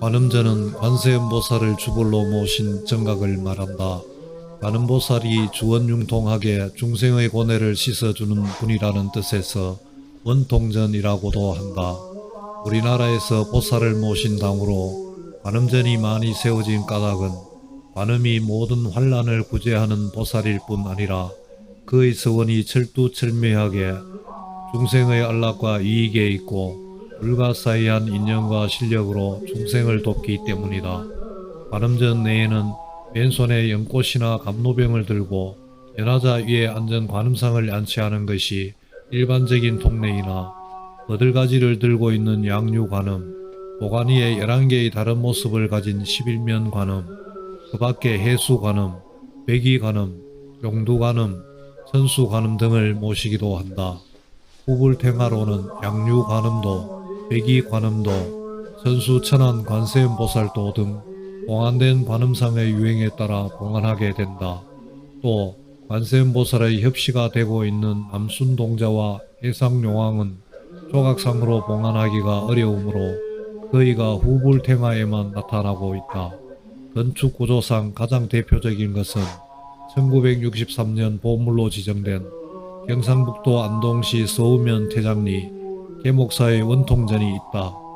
관음전은 관세음보살을 주벌로 모신 정각을 말한다. 관음보살이 주원융통하게 중생의 고뇌를 씻어주는 분이라는 뜻에서 원통전이라고도 한다. 우리나라에서 보살을 모신 당으로 관음전이 많이 세워진 까닭은 관음이 모든 환란을 구제하는 보살일 뿐 아니라 그의 서원이 철두철미하게 중생의 안락과 이익에 있고 불가사의한 인연과 실력으로 중생을 돕기 때문이다. 관음전 내에는 왼손에 연꽃이나 감로병을 들고 연하자 위에 앉은 관음상을 안치하는 것이 일반적인 통례이나 거들가지를 들고 있는 양유관음, 보관이의 11개의 다른 모습을 가진 11면 관음, 그 밖에 해수 관음, 백이 관음, 용두 관음, 천수관음 등을 모시기도 한다. 후불탱화로는 양유관음도, 백이 관음도, 천수천안 관세음보살도 등 봉안된 관음상의 유행에 따라 봉안하게 된다. 또 관세음보살의 협시가 되고 있는 암순동자와 해상용왕은 조각상으로 봉안하기가 어려우므로 그이가 후불탱화에만 나타나고 있다. 건축 구조상 가장 대표적인 것은 1963년 보물로 지정된 경상북도 안동시 서우면 태장리 계목사의 원통전이 있다.